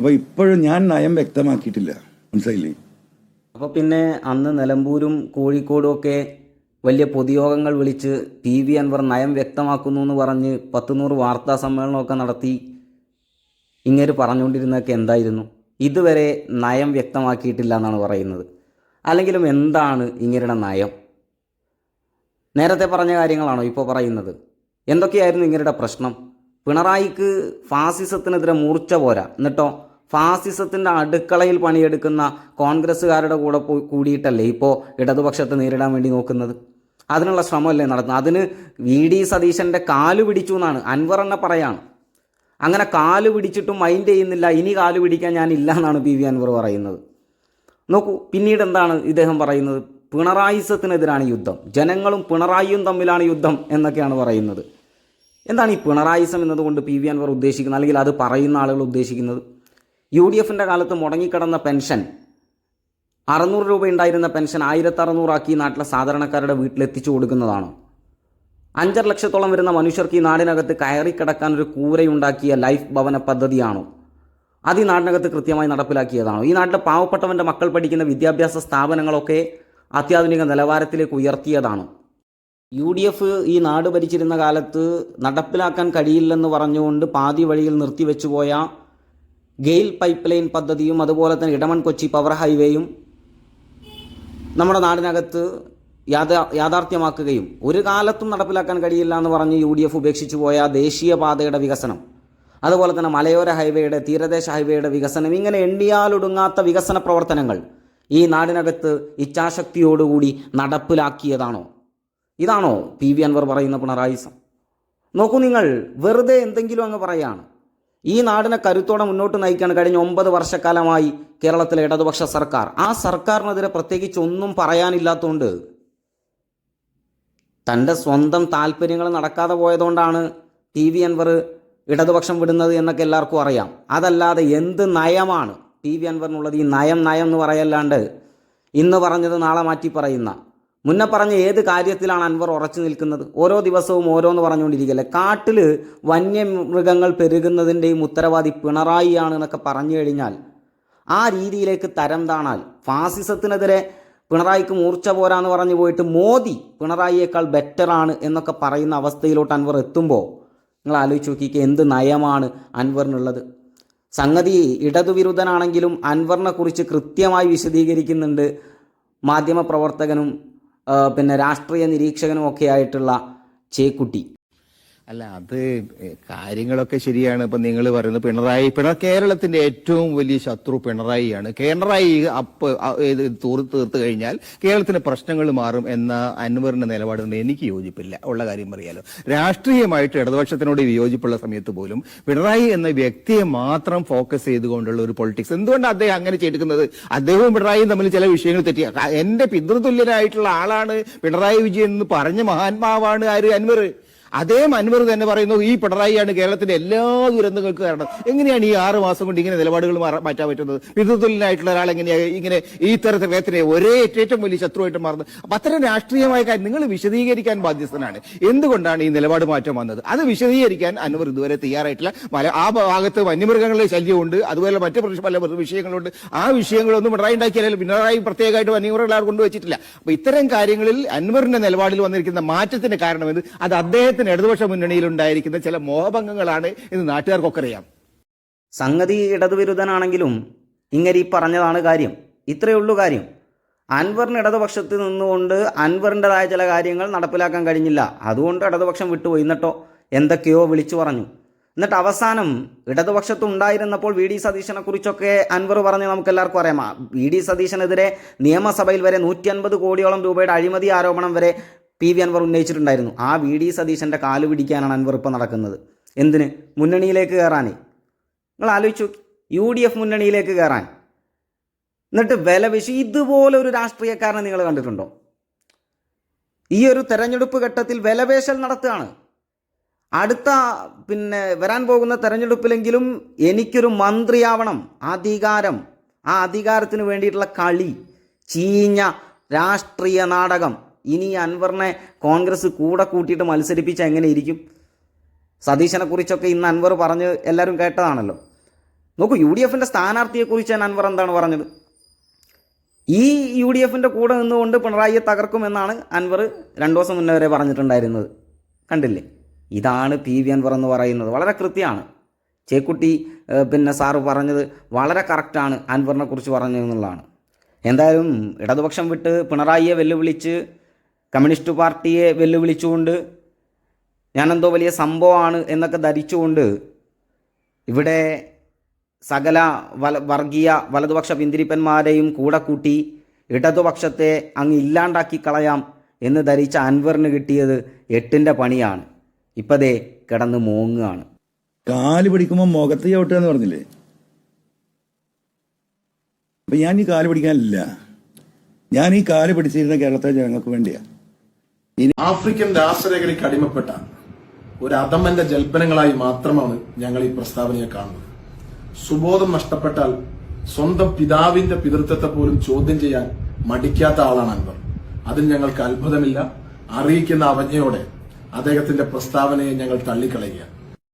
അപ്പോൾ ഇപ്പോഴും ഞാൻ നയം വ്യക്തമാക്കിയിട്ടില്ല. മനസ്സിലായില്ലേ? അപ്പോൾ പിന്നെ അന്ന് നിലമ്പൂരും കോഴിക്കോടും ഒക്കെ വലിയ പൊതുയോഗങ്ങൾ വിളിച്ച് പി വി അൻവർ നയം വ്യക്തമാക്കുന്നു എന്ന് പറഞ്ഞ് പത്തുനൂറ് വാർത്താ സമ്മേളനമൊക്കെ നടത്തി ഇങ്ങനെ പറഞ്ഞുകൊണ്ടിരുന്നതൊക്കെ എന്തായിരുന്നു? ഇതുവരെ നയം വ്യക്തമാക്കിയിട്ടില്ല എന്നാണ് പറയുന്നത്. അല്ലെങ്കിലും എന്താണ് ഇങ്ങരുടെ നയം? നേരത്തെ പറഞ്ഞ കാര്യങ്ങളാണോ ഇപ്പോൾ പറയുന്നത്? എന്തൊക്കെയായിരുന്നു ഇങ്ങരുടെ പ്രശ്നം? പിണറായിക്ക് ഫാസിസത്തിനെതിരെ മൂർച്ച പോരാ. എന്നിട്ടോ? ഫാസിസത്തിന്റെ അടുക്കളയിൽ പണിയെടുക്കുന്ന കോൺഗ്രസ്സുകാരുടെ കൂടെ പോയി കൂടിയിട്ടല്ലേ ഇപ്പോൾ ഇടതുപക്ഷത്തെ നേരിടാൻ വേണ്ടി നോക്കുന്നത്? അതിനുള്ള ശ്രമമല്ലേ നടത്തുന്നത്? അതിന് വി ഡി സതീശന്റെ കാൽ പിടിച്ചു എന്നാണ് അൻവർ എന്നെ പറയാണ്. അങ്ങനെ കാൽ പിടിച്ചിട്ടും മൈൻഡ് ചെയ്യുന്നില്ല. ഇനി കാൽ പിടിക്കാൻ ഞാനില്ല എന്നാണ് പി വി അൻവർ പറയുന്നത്. നോക്കൂ പിന്നീട് എന്താണ് ഇദ്ദേഹം പറയുന്നത്? പിണറായിസത്തിനെതിരാണ് യുദ്ധം. ജനങ്ങളും പിണറായിയും തമ്മിലാണ് യുദ്ധം എന്നൊക്കെയാണ് പറയുന്നത്. എന്താണ് ഈ പിണറായിസം എന്നതുകൊണ്ട് പി വി അൻവർ ഉദ്ദേശിക്കുന്നത്? അല്ലെങ്കിൽ അത് പറയുന്ന ആളുകൾ ഉദ്ദേശിക്കുന്നത്? യു ഡി എഫിന്റെ കാലത്ത് മുടങ്ങിക്കിടന്ന പെൻഷൻ അറുന്നൂറ് രൂപ ഉണ്ടായിരുന്ന പെൻഷൻ ആയിരത്തി അറുന്നൂറാക്കി നാട്ടിലെ സാധാരണക്കാരുടെ വീട്ടിലെത്തിച്ചു കൊടുക്കുന്നതാണോ. അഞ്ചര ലക്ഷത്തോളം വരുന്ന മനുഷ്യർക്ക് ഈ നാടിനകത്ത് കയറി കിടക്കാൻ ഒരു കൂരയുണ്ടാക്കിയ ലൈഫ് ഭവന പദ്ധതിയാണോ? അത് ഈ നാടിനകത്ത് കൃത്യമായി നടപ്പിലാക്കിയതാണോ? ഈ നാട്ടിലെ പാവപ്പെട്ടവന്റെ മക്കൾ പഠിക്കുന്ന വിദ്യാഭ്യാസ സ്ഥാപനങ്ങളൊക്കെ അത്യാധുനിക നിലവാരത്തിലേക്ക് ഉയർത്തിയതാണോ? യു ഡി എഫ് ഈ നാട് ഭരിച്ചിരുന്ന കാലത്ത് നടപ്പിലാക്കാൻ കഴിയില്ലെന്ന് പറഞ്ഞുകൊണ്ട് പാതി വഴിയിൽ നിർത്തിവെച്ചുപോയ ഗെയിൽ പൈപ്പ് ലൈൻ പദ്ധതിയും അതുപോലെ തന്നെ ഇടമൺ കൊച്ചി പവർ ഹൈവേയും നമ്മുടെ നാടിനകത്ത് യാഥാ യാഥാർത്ഥ്യമാക്കുകയും ഒരു കാലത്തും നടപ്പിലാക്കാൻ കഴിയില്ല എന്ന് പറഞ്ഞ് യു ഡി എഫ് ഉപേക്ഷിച്ചു പോയ ദേശീയപാതയുടെ വികസനം അതുപോലെ തന്നെ മലയോര ഹൈവേയുടെ തീരദേശ ഹൈവേയുടെ വികസനം ഇങ്ങനെ എണ്ണിയാലൊടുങ്ങാത്ത വികസന പ്രവർത്തനങ്ങൾ ഈ നാടിനകത്ത് ഇച്ഛാശക്തിയോടുകൂടി നടപ്പിലാക്കിയതാണോ? ഇതാണോ പി വി അൻവർ പറയുന്ന പിണറായി നോക്കൂ നിങ്ങൾ വെറുതെ എന്തെങ്കിലും അങ്ങ് പറയാണ്. ഈ നാടിനെ കരുത്തോടെ മുന്നോട്ട് നയിക്കാൻ കഴിഞ്ഞ ഒമ്പത് വർഷക്കാലമായി കേരളത്തിലെ ഇടതുപക്ഷ സർക്കാർ. ആ സർക്കാരിനെതിരെ പ്രത്യേകിച്ച് ഒന്നും പറയാനില്ലാത്തതുകൊണ്ട് തന്റെ സ്വന്തം താല്പര്യങ്ങൾ നടക്കാതെ പോയതുകൊണ്ടാണ് ടി വി അൻവർ ഇടതുപക്ഷം വിടുന്നത് എന്നൊക്കെ എല്ലാവർക്കും അറിയാം. അതല്ലാതെ എന്ത് നയമാണ് ടി വി അൻവറിനുള്ളത്? ഈ നയം നയം എന്ന് പറയല്ലാണ്ട് ഇന്ന് പറഞ്ഞത് നാളെ മാറ്റി പറയുന്ന മുന്നേ പറഞ്ഞ ഏത് കാര്യത്തിലാണ് അൻവർ ഉറച്ചു നിൽക്കുന്നത്? ഓരോ ദിവസവും ഓരോന്ന് പറഞ്ഞുകൊണ്ടിരിക്കുകയല്ലേ? കാട്ടിൽ വന്യമൃഗങ്ങൾ പെരുകുന്നതിന്റെയും ഉത്തരവാദി പിണറായിയാണ് എന്നൊക്കെ പറഞ്ഞു കഴിഞ്ഞാൽ ആ രീതിയിലേക്ക് തരം താണാൽ ഫാസിസത്തിനെതിരെ പിണറായിക്ക് മൂർച്ച പോരാന്ന് പറഞ്ഞു പോയിട്ട് മോദി പിണറായിയേക്കാൾ ബെറ്ററാണ് എന്നൊക്കെ പറയുന്ന അവസ്ഥയിലോട്ട് അൻവർ എത്തുമ്പോൾ നിങ്ങൾ ആലോചിച്ച് നോക്കിക്കുക എന്ത് നയമാണ് അൻവറിനുള്ളത്? സംഗതി ഇടതുവിരുദ്ധനാണെങ്കിലും അൻവറിനെ കുറിച്ച് കൃത്യമായി വിശദീകരിക്കുന്നുണ്ട്. മാധ്യമപ്രവർത്തകനും പിന്നെ രാഷ്ട്രീയ നിരീക്ഷകനും ഒക്കെ ആയിട്ടുള്ള ചേക്കുട്ടി. അല്ല അത് കാര്യങ്ങളൊക്കെ ശരിയാണ്. ഇപ്പൊ നിങ്ങൾ പറയുന്നത് പിണറായി പിണ കേരളത്തിന്റെ ഏറ്റവും വലിയ ശത്രു പിണറായിയാണ്. പിണറായി അപ്പ് തൂർ തീർത്ത് കഴിഞ്ഞാൽ കേരളത്തിന്റെ പ്രശ്നങ്ങൾ മാറും എന്ന അൻവറിന്റെ നിലപാടിന് എനിക്ക് യോജിപ്പില്ല. ഉള്ള കാര്യം പറയാലോ. രാഷ്ട്രീയമായിട്ട് ഇടതുപക്ഷത്തിനോട് വിയോജിപ്പുള്ള സമയത്ത് പോലും പിണറായി എന്ന വ്യക്തിയെ മാത്രം ഫോക്കസ് ചെയ്തുകൊണ്ടുള്ള ഒരു പൊളിറ്റിക്സ്. എന്തുകൊണ്ട് അദ്ദേഹം അങ്ങനെ ചെയ്തിരിക്കുന്നത്? അദ്ദേഹവും പിണറായിയും തമ്മിൽ ചില വിഷയങ്ങൾ തെറ്റിയ എന്റെ പിതൃതുല്യനായിട്ടുള്ള ആളാണ് പിണറായി വിജയൻ എന്ന് പറഞ്ഞ മഹാത്മാവാണ് ആര് അൻവർ? അതേ അൻവർ തന്നെ പറയുന്നു ഈ പിണറായിയാണ് കേരളത്തിന്റെ എല്ലാ ദുരന്തങ്ങൾക്ക് കാരണം. എങ്ങനെയാണ് ഈ ആറ് മാസം കൊണ്ട് ഇങ്ങനെ നിലപാടുകൾ മാറാ- മാറ്റാൻ പറ്റുന്നത്? പിതൃതുല്യനായിട്ടുള്ള ഒരാൾ എങ്ങനെയാണ് ഇങ്ങനെ ഈ തരത്തിൽ വേത്തിനെ ഒരേ ഏറ്റവും വലിയ ശത്രുവായിട്ട് മാറുന്നത്? അപ്പൊ അത്തരം രാഷ്ട്രീയമായ കാര്യം നിങ്ങൾ വിശദീകരിക്കാൻ ബാധ്യസ്ഥനാണ്. എന്തുകൊണ്ടാണ് ഈ നിലപാട് മാറ്റം വന്നത്? അത് വിശദീകരിക്കാൻ അൻവർ ഇതുവരെ തയ്യാറായിട്ടില്ല. ആ ഭാഗത്ത് വന്യമൃഗങ്ങളുടെ ശല്യമുണ്ട് അതുപോലെ മറ്റു പല വിഷയങ്ങളുണ്ട്. ആ വിഷയങ്ങളൊന്നും പിണറായി ഉണ്ടാക്കിയാലും പിണറായി പ്രത്യേകമായിട്ട് വന്യമൃഗങ്ങളെ കൊണ്ടുവച്ചിട്ടില്ല. അപ്പൊ ഇത്തരം കാര്യങ്ങളിൽ അൻവറിന്റെ നിലപാടിൽ വന്നിരിക്കുന്ന മാറ്റത്തിന്റെ കാരണം എന്ത് അത് അദ്ദേഹത്തിന് ഇടതുപക്ഷ മുന്നണിയിൽ ഉണ്ടായിരിക്കുന്ന ചില മോഹഭംഗങ്ങളാണ് എന്ന് നാട്ടുകാർക്കൊക്കെ അറിയാം സംഗതി ഇടതുവിരുദ്ധനാണെങ്കിലും ഇങ്ങനെ ഈ പറഞ്ഞതാണ് കാര്യം. ഇത്രയേ ഉള്ളൂ കാര്യം. അൻവറിന് ഇടതുപക്ഷത്ത് നിന്നുകൊണ്ട് അൻവറിന്റെതായ ചില കാര്യങ്ങൾ നടപ്പിലാക്കാൻ കഴിഞ്ഞില്ല. അതുകൊണ്ട് ഇടതുപക്ഷം വിട്ടുപോയി. എന്നിട്ടോ? എന്തൊക്കെയോ വിളിച്ചു പറഞ്ഞു. എന്നിട്ട് അവസാനം ഇടതുപക്ഷത്ത് ഉണ്ടായിരുന്നപ്പോൾ വി ഡി സതീശനെ കുറിച്ചൊക്കെ അൻവർ പറഞ്ഞ് നമുക്ക് എല്ലാവർക്കും അറിയാം വി ഡി സതീശനെതിരെ നിയമസഭയിൽ വരെ നൂറ്റി അൻപത് കോടിയോളം രൂപയുടെ അഴിമതി ആരോപണം വരെ പി വി അൻവർ ഉന്നയിച്ചിട്ടുണ്ടായിരുന്നു. ആ വി ഡി സതീശന്റെ കാൽ പിടിക്കാനാണ് അൻവർ ഇപ്പോൾ നടക്കുന്നത്. എന്തിന്? മുന്നണിയിലേക്ക് കയറാനേ നിങ്ങൾ ആലോചിച്ചു. യു ഡി എഫ് മുന്നണിയിലേക്ക് കയറാൻ എന്നിട്ട് വില വിശി ഇതുപോലെ ഒരു രാഷ്ട്രീയക്കാരനെ നിങ്ങൾ കണ്ടിട്ടുണ്ടോ? ഈ ഒരു തെരഞ്ഞെടുപ്പ് ഘട്ടത്തിൽ വിലപേശൽ നടത്തുകയാണ്. അടുത്ത പിന്നെ വരാൻ പോകുന്ന തെരഞ്ഞെടുപ്പിലെങ്കിലും എനിക്കൊരു മന്ത്രിയാവണം. അധികാരം. ആ അധികാരത്തിന് വേണ്ടിയിട്ടുള്ള കളി. ചീഞ്ഞ രാഷ്ട്രീയ നാടകം. ഇനി അൻവറിനെ കോൺഗ്രസ് കൂടെ കൂട്ടിയിട്ട് മത്സരിപ്പിച്ച എങ്ങനെ ഇരിക്കും? സതീശനെ കുറിച്ചൊക്കെ ഇന്ന് അൻവർ പറഞ്ഞ് എല്ലാവരും കേട്ടതാണല്ലോ. നോക്കൂ യു ഡി എഫിന്റെ സ്ഥാനാർത്ഥിയെക്കുറിച്ച് ഞാൻ അൻവർ എന്താണ് പറഞ്ഞത്? ഈ യു ഡി എഫിന്റെ കൂടെ നിന്നുകൊണ്ട് പിണറായിയെ തകർക്കുമെന്നാണ് അൻവർ രണ്ടു ദിവസം മുന്നേ വരെ പറഞ്ഞിട്ടുണ്ടായിരുന്നത്. കണ്ടില്ലേ? ഇതാണ് പി വി അൻവർ എന്ന് പറയുന്നത്. വളരെ കൃത്യമാണ്. ചേക്കുട്ടി പിന്നെ സാറ് പറഞ്ഞത് വളരെ കറക്റ്റാണ് അൻവറിനെ കുറിച്ച് പറഞ്ഞതെന്നുള്ളതാണ് എന്തായാലും ഇടതുപക്ഷം വിട്ട് പിണറായിയെ വെല്ലുവിളിച്ച് കമ്മ്യൂണിസ്റ്റ് പാർട്ടിയെ വെല്ലുവിളിച്ചുകൊണ്ട് ഞാനെന്തോ വലിയ സംഭവമാണ് എന്നൊക്കെ ധരിച്ചുകൊണ്ട് ഇവിടെ സകല വല വർഗീയ വലതുപക്ഷ പിന്തിരിപ്പന്മാരെയും കൂടെ കൂട്ടി ഇടതുപക്ഷത്തെ അങ്ങ് ഇല്ലാണ്ടാക്കി കളയാം എന്ന് ധരിച്ച അൻവറിന് കിട്ടിയത് എട്ടിന്റെ പണിയാണ്. ഇപ്പതേ കിടന്ന് മോങ്ങുകയാണ്. കാൽ പിടിക്കുമ്പോൾ മുഖത്ത് ചവിട്ടുക എന്ന് പറഞ്ഞില്ലേ? അപ്പം ഞാൻ ഈ കാൽ പിടിക്കാനില്ല. ഞാൻ ഈ കാൽ പിടിച്ചിരുന്ന കേരളത്തിലെ ജനങ്ങൾക്ക് വേണ്ടിയാ ആഫ്രിക്കൻ രാസലഹരിക്ക് അടിമപ്പെട്ട ഒരു അധമന്റെ ജൽപ്പനങ്ങളായി മാത്രമാണ് ഞങ്ങൾ ഈ പ്രസ്താവനയെ കാണുന്നത്. സുബോധം നഷ്ടപ്പെട്ടാൽ സ്വന്തം പിതാവിന്റെ പിതൃത്വത്തെ പോലും ചോദ്യം ചെയ്യാൻ മടിക്കാത്ത ആളാണ് അൻവർ. അതിൽ ഞങ്ങൾക്ക് അത്ഭുതമില്ല. അറിയിക്കുന്ന അവജ്ഞയോടെ അദ്ദേഹത്തിന്റെ പ്രസ്താവനയെ ഞങ്ങൾ തള്ളിക്കളയുക